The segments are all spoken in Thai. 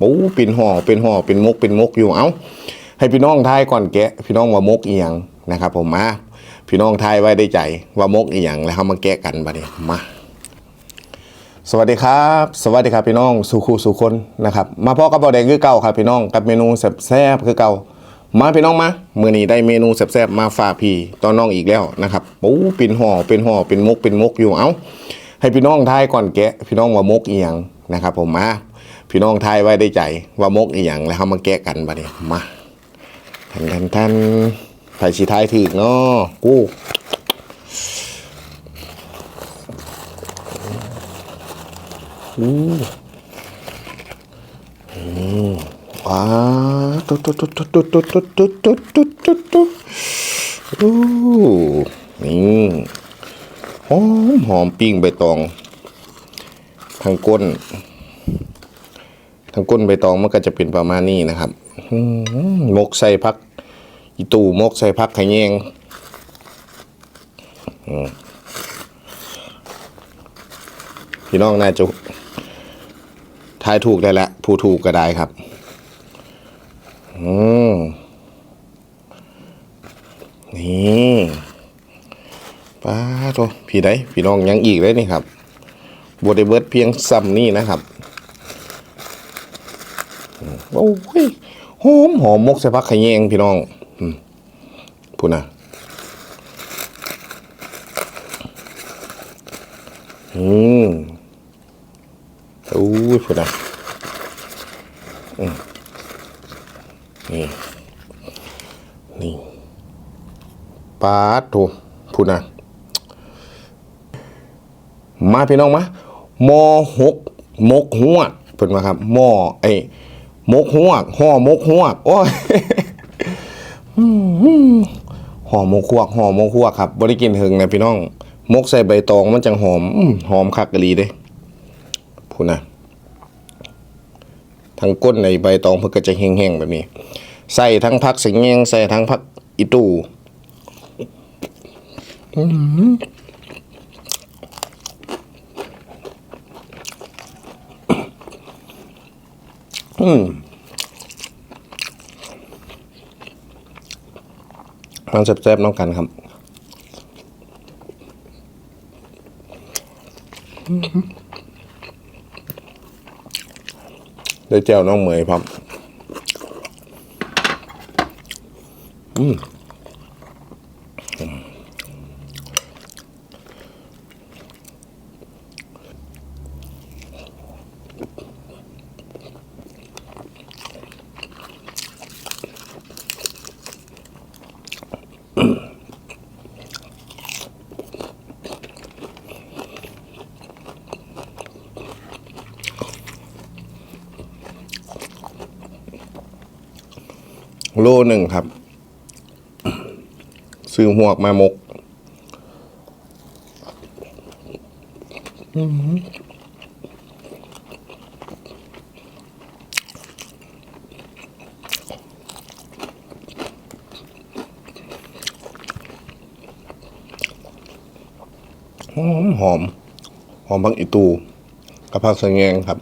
โอ้เป็นห่อเป็นห่อเป็นมกเป็นมกอยู่เอ้าให้พี่น้องทายก่อนแกะพี่น้องว่ามกเอียงนะครับผมมาพี่น้องทายไว้ได้ใจว่ามกเอียงแล้วเฮามาแกะกันบัดนี้มาสวัสดีครับ สวัสดีครับพี่น้องสุคูสุคนนะครับมาพ่อกับบ่าแดงคือเก่าครับพี่น้องกับเมนูแซ่บๆคือเก่ามาพี่น้องมาเมื้อนี้ได้เมนูแซ่บๆมาฝากพี่ตอนน้องอีกแล้วนะครับโอ้เป็นห่อเป็นห่อเป็นมกเป็นมกอยู่เอ้าให้พี่น้องทายก่อนแกะพี่น้องว่ามกเอียงนะครับผมมา พี่น้องไทยไว้ได้ใจ ว่ามกอีหยังแล้วเฮามาแกะกันบัดนี้มาทันทันทันไผสิทายถูกเนาะกูว้าตุ๊ดตุ๊ดตุ๊ดตุ๊ดตุ๊ดตุ๊ดตุ๊ดตุ๊ดตุ๊ดตุ๊ดตุ๊ดโอ้นี่หอมหอมปิ้งใบตองทางก้น ทางก้นใบตองมันก็จะเป็นประมาณนี้นะครับมกใส่พักอีตู่มกใส่พักไขะแยงพี่น้องน่าจะทายถูกได้แล้วผู้ถูกก็ได้ครับ อืมนี่ป้าโตพี่ได้พี่น้องยังอีกเลยนี่ครับบไดเบิร์ดเพียงซ้ำนี่นะครับ โอ้ยหอมหอมมกใส่พักขะแยงพี่น้องอพูดนะอืมโอ้ยพูดนะนี่ นี่ปาดโถพูดนะมาพี่น้องมามอหกมกหัวเพิ่นมาครับมอไอ มกหวกห่อมกหวกโอ้ยห่อมกหวกห่อมกหวกครับบ่ได้กินหึงนะพี่น้อง มกใส่ใบตองมันจังหอมหอมคักกะลีเด้พูดนะทั้งก้นในใบตองเพิ่นก็จะแห้งๆแบบนี้ ใส่ทั้งพักสิงแยงใส่ทั้งพักอีตู อืมมันแซ่บๆน้องกันครับได้เจ้าน้องเหมยพร้อม โลหนึ่งครับ ซื้อหวกมามกหอมหอมหอมพักอีตูกระเพราสะแงงครับ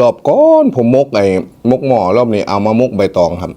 รอบก้อนผมมกไอ้มกหม้อรอบนี้เอามามกใบตองครับ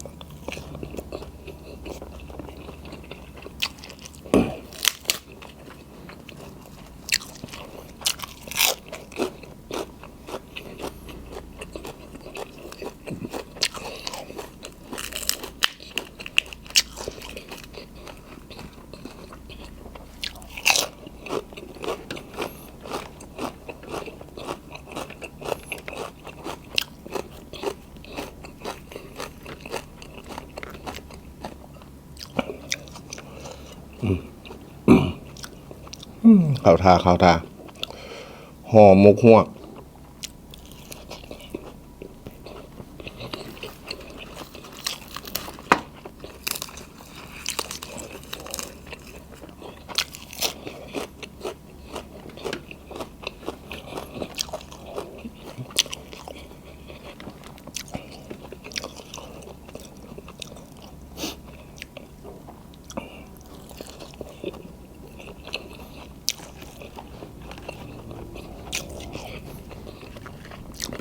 ห ข้าวทาข้าวทาห่อมกหวก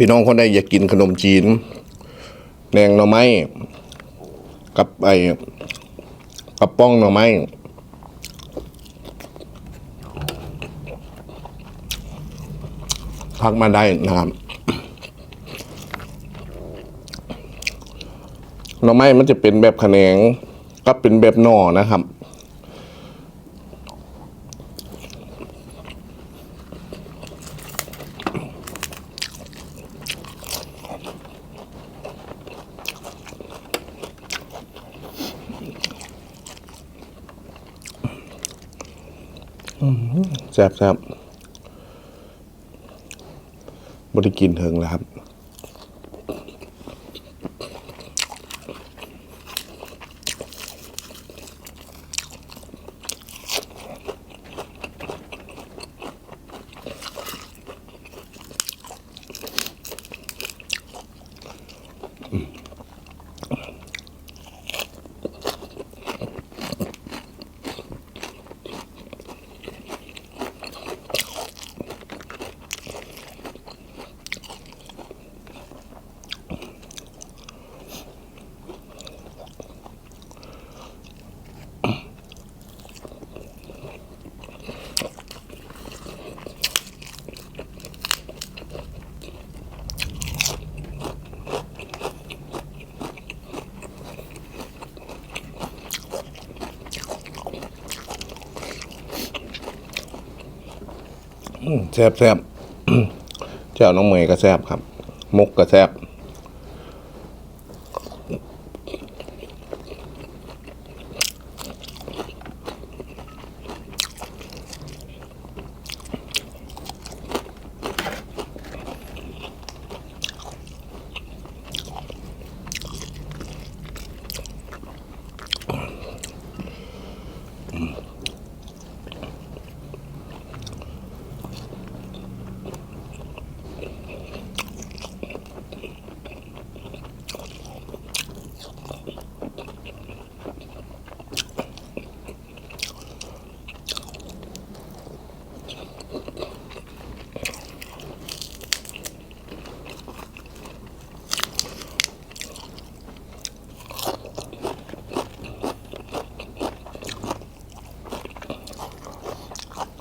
พี่น้องคนใดอยากกินขนมจีนแนงหน่อไม้กับไอ้กับป้องหน่อไม้พักมาได้นะครับหน่อไม้มันจะเป็นแบบแขนงกับเป็นแบบหน่อนะครับ แซ่บแซ่บบริกินเถิงแล้วครับ แซ่บแซ่บเจ้าน้องเมย์ก็แซ่บครับ มุกก็แซ่บ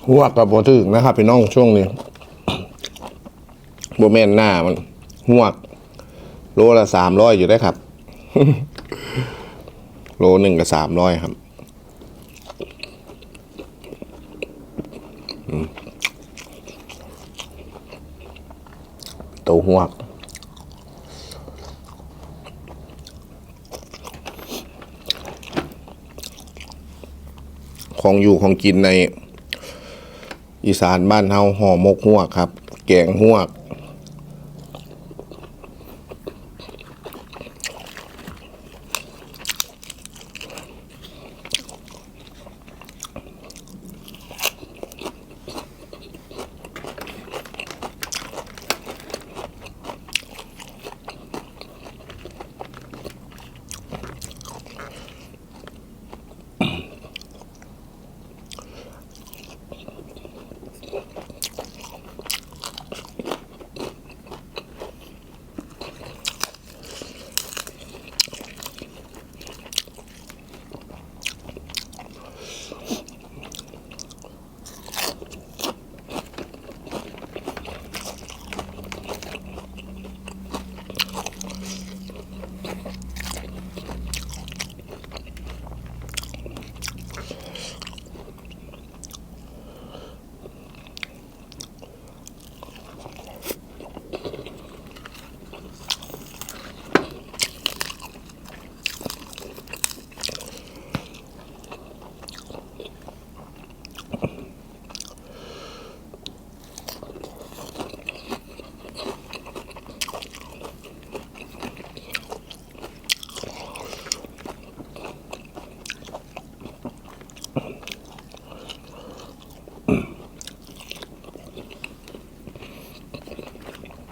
หัวกับโบถึงนะครับพี่น้องช่วงนี้โบแมนหน้ามันหัวก โลละสามร้อยอยู่ได้ครับ โลหนึ่งกับสามร้อยครับตัวหัวกของอยู่ของกินใน อีสานบ้านเฮาห่อหมกหวกครับ แกงหวก อ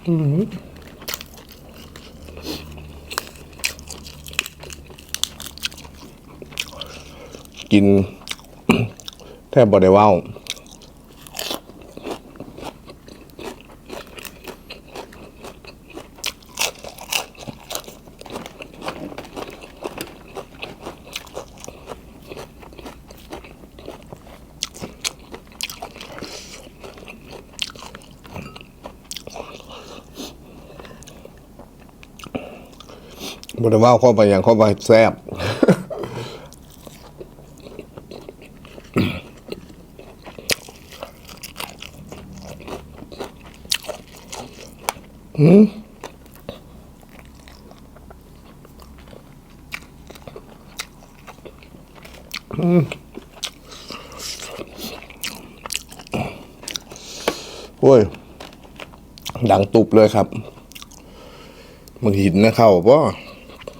อืมกิน แทบบ่ได้ว้า บ่ได้เว้าเข้าไปอย่างเข้าไปแซ่บโอ้ย ดังตุบเลยครับ มึงหินนะเข้าป่ะ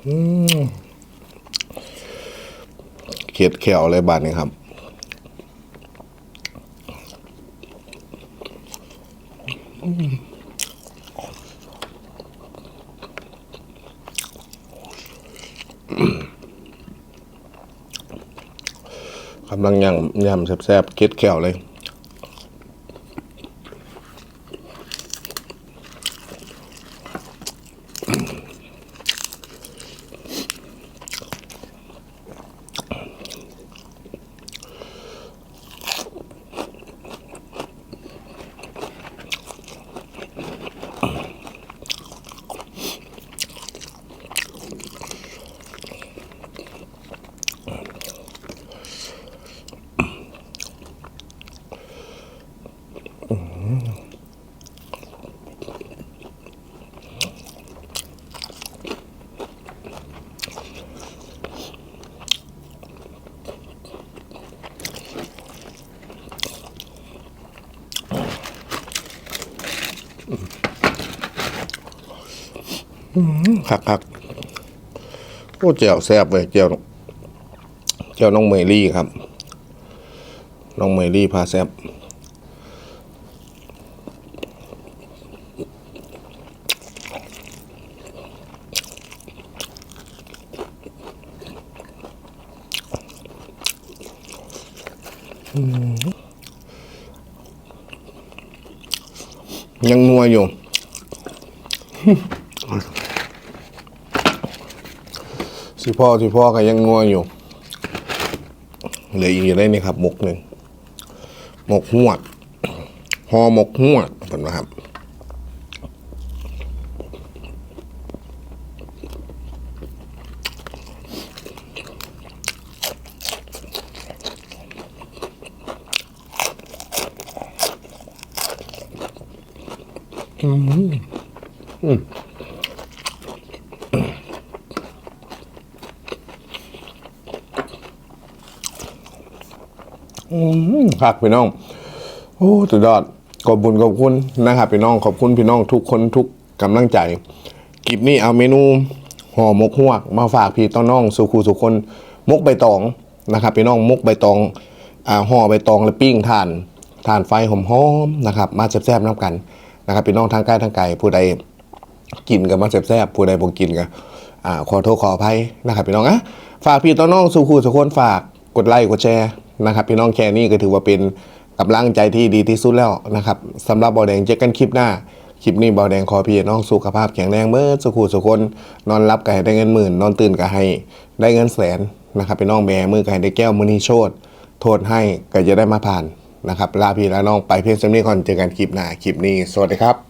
เขียดแขวอะไรบาดนี้ครับ กำลังย่างยำแซ่บๆเขียดแขวเลย คักคักโอ้เจียวแซ่บเลยเจียวเจียวน้องเมลี่ครับ น้องเมลี่พาแซ่บยังนัวอยู่ สิพ่อสิพ่อก็ยังงัวอยู่ เหลืออีกได้นี่ครับหมกหนึ่งหมกหวดหอหมกหวดเป็นนะครับอืมค รับพี่น้อง โอ้สุดยอดขอบคุณขอบคุณนะครับพี่น้องขอบคุณพี่น้องทุกคนทุกกำลังใจคลิปนี้เอาเมนูห่อมกฮวก มาฝากพี่ต้อนน้องสุขูสุคนมกใบตองนะครับพี่น้องมกใบตองอ่าห่อใบตองแล้วปิ้งทานทานไฟหอมๆนะครับ มาแซ่บๆน้ำกันนะครับพี่น้องทางใกล้ทางไกลผู้ใดกินกับมาแซ่บๆผู้ใดบ่กินก็อ่าขอโทษขออภัยนะครับพี่น้องอะฝากพี่ต้อนน้องสุขูสุคนฝากกดไลค์กดแชร์ นะครับพี่น้องแค่นี้ก็ถือว่าเป็นกำลังใจที่ดีที่สุดแล้วนะครับสำหรับเบาแดงเจอกันคลิปหน้าคลิปนี้เบาแดงขอพี่น้องสุขภาพแข็งแรงเมื่อสุขูสุคนนอนรับก็ให้ได้เงินหมื่น นอนตื่นก็ให้ได้เงินแสนนะครับพี่น้องแบมือก็ให้ได้แก้วมือนีโชดโทษให้ก็จะได้มาผ่านนะครับลาพี่และน้องไปเพียงสำนี้ก่อนเจอกันคลิปหน้าคลิปนี้ สวัสดีครับ